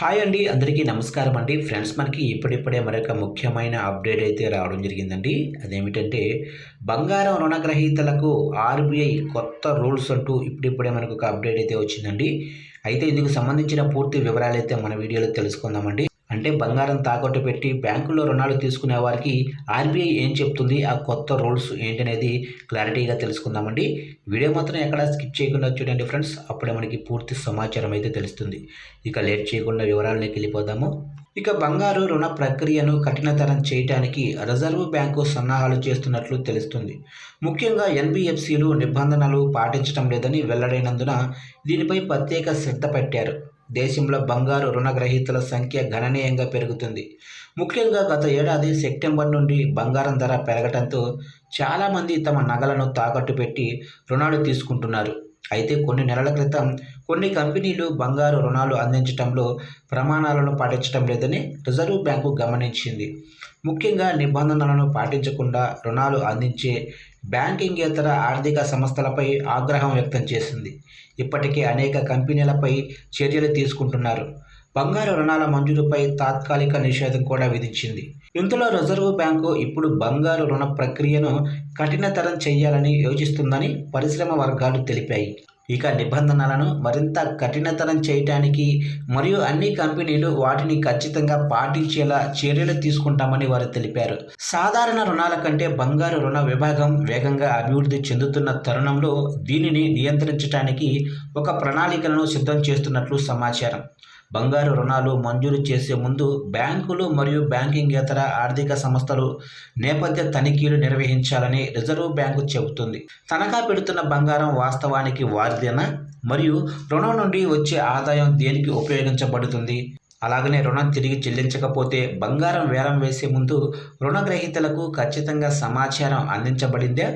Hi అండి అందరికీ నమస్కారం అండి. ఫ్రెండ్స్ మనకి ఇప్పుడిప్పుడే మరొక ముఖ్యమైన అప్డేట్ అయితే రావడం జరిగిందండి. అదేమిటంటే బంగారం రుణగ్రహీతలకు ఆర్బీఐ కొత్త రూల్స్ అంటూ ఇప్పుడిప్పుడే మనకు ఒక అప్డేట్ అయితే వచ్చిందండి. అయితే ఇందుకు సంబంధించిన పూర్తి వివరాలు అయితే మన వీడియోలో తెలుసుకుందామండి. అంటే బంగారం తాకట్టు పెట్టి బ్యాంకుల్లో రుణాలు తీసుకునే వారికి ఆర్బీఐ ఏం చెప్తుంది? ఆ కొత్త రూల్స్ ఏంటనేది క్లారిటీగా తెలుసుకుందామండి. వీడియో మాత్రం ఎక్కడ స్కిప్ చేయకుండా చూడండి ఫ్రెండ్స్. అప్పుడే మనకి పూర్తి సమాచారం అయితే తెలుస్తుంది. ఇక లేట్ చేయకుండా వివరాలలోకి వెళ్ళిపోదాము. ఇక బంగారు రుణ ప్రక్రియను కఠినతరం చేయడానికి రిజర్వ్ బ్యాంకు సన్నాహాలు చేస్తున్నట్లు తెలుస్తుంది. ముఖ్యంగా ఎన్బిఎఫ్సిలు నిబంధనలు పాటించడం లేదని వెల్లడైనందున దీనిపై ప్రత్యేక శ్రద్ధ పెట్టారు. దేశంలో బంగారు రుణగ్రహీతల సంఖ్య గణనీయంగా పెరుగుతుంది. ముఖ్యంగా గత ఏడాది సెప్టెంబర్ నుండి బంగారం ధర పెరగడంతో చాలామంది తమ నగలను తాకట్టు పెట్టి రుణాలు తీసుకుంటున్నారు. అయితే కొన్ని నెలల క్రితం కొన్ని కంపెనీలు బంగారు రుణాలు అందించడంలో ప్రమాణాలను పాటించడం లేదని రిజర్వ్ బ్యాంకు గమనించింది. ముఖ్యంగా నిబంధనలను పాటించకుండా రుణాలు అందించే బ్యాంకింగేతర ఆర్థిక సంస్థలపై ఆగ్రహం వ్యక్తం చేసింది. ఇప్పటికే అనేక కంపెనీలపై చర్యలు తీసుకుంటున్నారు. బంగారు రుణాల మంజూరుపై తాత్కాలిక నిషేధం కూడా విధించింది. ఇందులో రిజర్వ్ బ్యాంకు ఇప్పుడు బంగారు రుణ ప్రక్రియను కఠినతరం చేయాలని యోచిస్తుందని పరిశ్రమ వర్గాలు తెలిపాయి. ఇక నిబంధనలను మరింత కఠినతరం చేయటానికి మరియు అన్ని కంపెనీలు వాటిని ఖచ్చితంగా పాటించేలా చర్యలు తీసుకుంటామని వారు తెలిపారు. సాధారణ రుణాల కంటే బంగారు రుణ విభాగం వేగంగా అభివృద్ధి చెందుతున్న తరుణంలో దీనిని నియంత్రించడానికి ఒక ప్రణాళికలను సిద్ధం చేస్తున్నట్లు సమాచారం. బంగారు రుణాలు మంజూరు చేసే ముందు బ్యాంకులు మరియు బ్యాంకింగేతర ఆర్థిక సంస్థలు నేపథ్య తనిఖీలు నిర్వహించాలని రిజర్వ్ బ్యాంకు చెబుతుంది. తనఖా పెడుతున్న బంగారం వాస్తవానికి వారిదేనా? మరియు రుణం నుండి వచ్చే ఆదాయం దేనికి ఉపయోగించబడుతుంది? అలాగనే రుణం తిరిగి చెల్లించకపోతే బంగారం వేలం వేసే ముందు రుణగ్రహీతలకు ఖచ్చితంగా సమాచారం అందించబడిందే?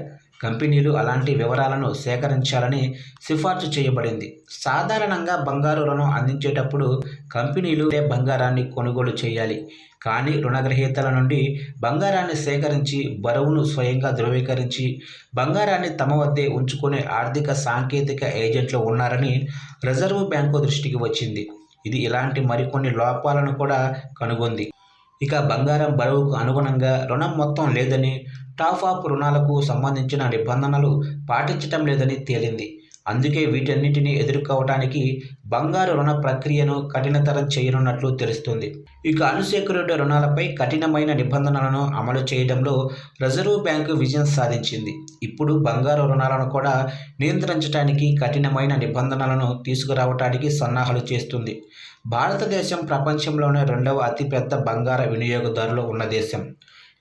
కంపెనీలు అలాంటి వివరాలను సేకరించాలని సిఫార్సు చేయబడింది. సాధారణంగా బంగారు రుణం అందించేటప్పుడు కంపెనీలు బంగారాన్ని కొనుగోలు చేయాలి? కానీ రుణగ్రహీతల నుండి బంగారాన్ని సేకరించి బరువును స్వయంగా ధృవీకరించి బంగారాన్ని తమ వద్దే ఉంచుకునే ఆర్థిక సాంకేతిక ఏజెంట్లు ఉన్నారని రిజర్వ్ బ్యాంకు దృష్టికి వచ్చింది. ఇది ఇలాంటి మరికొన్ని లోపాలను కూడా కనుగొంది. ఇక బంగారం బరువుకు అనుగుణంగా రుణం మొత్తం లేదని టాప్ అప్ రుణాలకు సంబంధించిన నిబంధనలు పాటించటం లేదని తేలింది. అందుకే వీటన్నిటిని ఎదుర్కోవటానికి బంగారు రుణ ప్రక్రియను కఠినతరం చేయనున్నట్లు తెలుస్తుంది. ఇక అన్సెక్యూర్డ్ రుణాలపై కఠినమైన నిబంధనలను అమలు చేయడంలో రిజర్వ్ బ్యాంకు విజయం సాధించింది. ఇప్పుడు బంగారు రుణాలను కూడా నియంత్రించడానికి కఠినమైన నిబంధనలను తీసుకురావటానికి సన్నాహాలు చేస్తుంది. భారతదేశం ప్రపంచంలోనే రెండవ అతిపెద్ద బంగార వినియోగదారులు ఉన్న దేశం.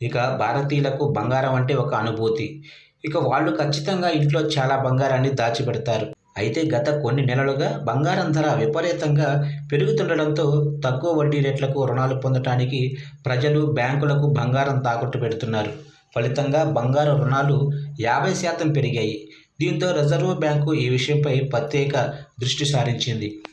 ఇక భారతీయులకు బంగారం అంటే ఒక అనుభూతి. ఇక వాళ్ళు ఖచ్చితంగా ఇంట్లో చాలా బంగారాన్ని దాచిపెడతారు. అయితే గత కొన్ని నెలలుగా బంగారం ధర విపరీతంగా పెరుగుతుండడంతో తక్కువ వడ్డీ రేట్లకు రుణాలు పొందటానికి ప్రజలు బ్యాంకులకు బంగారం తాకట్టు పెడుతున్నారు. ఫలితంగా బంగారు రుణాలు యాభై శాతం పెరిగాయి. దీంతో రిజర్వ్ బ్యాంకు ఈ విషయంపై ప్రత్యేక దృష్టి సారించింది.